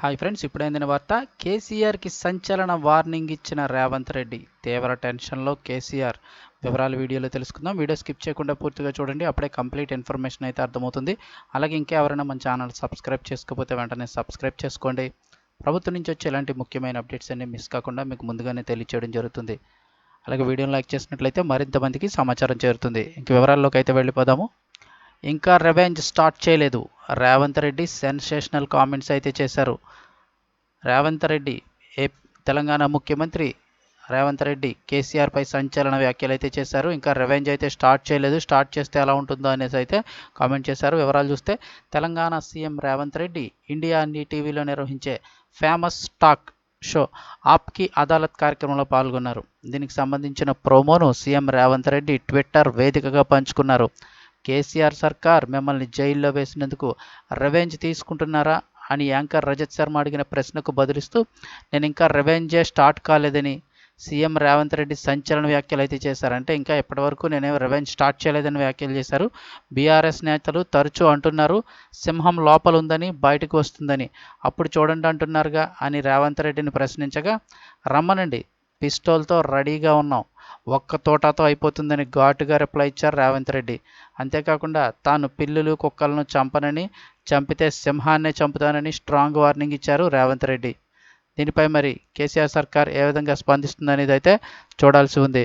Hi friends ఇప్పుడైందిన వార్త కేసీఆర్కి సంచలన వార్నింగ్ ఇచ్చిన రేవంత్ రెడ్డి. తీవ్ర టెన్షన్లో కేసీఆర్ వివరాలు వీడియోలో తెలుసుకుందాం. వీడియో స్కిప్ చేయకుండా పూర్తిగా చూడండి. అప్పుడే కంప్లీట్ ఇన్ఫర్మేషన్ అయితే అర్థమవుతుంది. అలాగే ఇంకెవరైనా మన ఛానల్ సబ్స్క్రైబ్ చేసుకోకపోతే వెంటనే సబ్స్క్రైబ్ చేసుకోండి. ప్రభుత్వం నుంచి వచ్చే ఇలాంటి ముఖ్యమైన అప్డేట్స్ అన్ని మిస్ కాకుండా మీకు ముందుగానే తెలియచేయడం జరుగుతుంది. అలాగే వీడియోని లైక్ చేసినట్లయితే మరింత మందికి సమాచారం చేరుతుంది. ఇంక వివరాల్లోకి అయితే వెళ్ళిపోదాము. ఇంకా రెవెంజ్ స్టార్ట్ చేయలేదు. రేవంత్ రెడ్డి సెన్సేషనల్ కామెంట్స్ అయితే చేశారు. రేవంత్ రెడ్డి ఏ తెలంగాణ ముఖ్యమంత్రి రేవంత్ రెడ్డి కేసీఆర్పై సంచలన వ్యాఖ్యలు అయితే చేశారు. ఇంకా రెవెంజ్ అయితే స్టార్ట్ చేయలేదు. స్టార్ట్ చేస్తే ఎలా ఉంటుందో అనేసి అయితే కామెంట్ చేశారు. వివరాలు చూస్తే తెలంగాణ సీఎం రేవంత్ రెడ్డి ఇండియా అన్ని టీవీలో నిర్వహించే famous talk show Aapki Adalat కార్యక్రమంలో పాల్గొన్నారు. దీనికి సంబంధించిన ప్రోమోను సీఎం రేవంత్ రెడ్డి ట్విట్టర్ వేదికగా పంచుకున్నారు. కేసీఆర్ సర్కార్ మిమ్మల్ని జైల్లో వేసినందుకు రెవెంజ్ తీసుకుంటున్నారా? అని యాంకర్ రజత్ శర్మ అడిగిన ప్రశ్నకు బదులిస్తూ నేను ఇంకా రెవెంజే స్టార్ట్ కాలేదని సీఎం రేవంత్ రెడ్డి సంచలన వ్యాఖ్యలు అయితే చేశారంటే ఇంకా ఇప్పటివరకు నేనే రెవెంజ్ స్టార్ట్ చేయలేదని వ్యాఖ్యలు చేశారు. బీఆర్ఎస్ నేతలు తరచూ అంటున్నారు సింహం లోపల ఉందని బయటకు వస్తుందని. అప్పుడు చూడండి అంటున్నారుగా అని రేవంత్ రెడ్డిని ప్రశ్నించగా రమ్మనండి పిస్టోల్తో రెడీగా ఉన్నాం. ఒక్క తోటతో అయిపోతుందని ఘాటుగా రిప్లై ఇచ్చారు రేవంత్ రెడ్డి. అంతేకాకుండా తాను పిల్లులు కుక్కలను చంపనని చంపితే సింహాన్నే చంపుతానని స్ట్రాంగ్ వార్నింగ్ ఇచ్చారు రేవంత్ రెడ్డి. దీనిపై మరి కేసీఆర్ సర్కార్ ఏ విధంగా స్పందిస్తుందనేది అయితే చూడాల్సి ఉంది.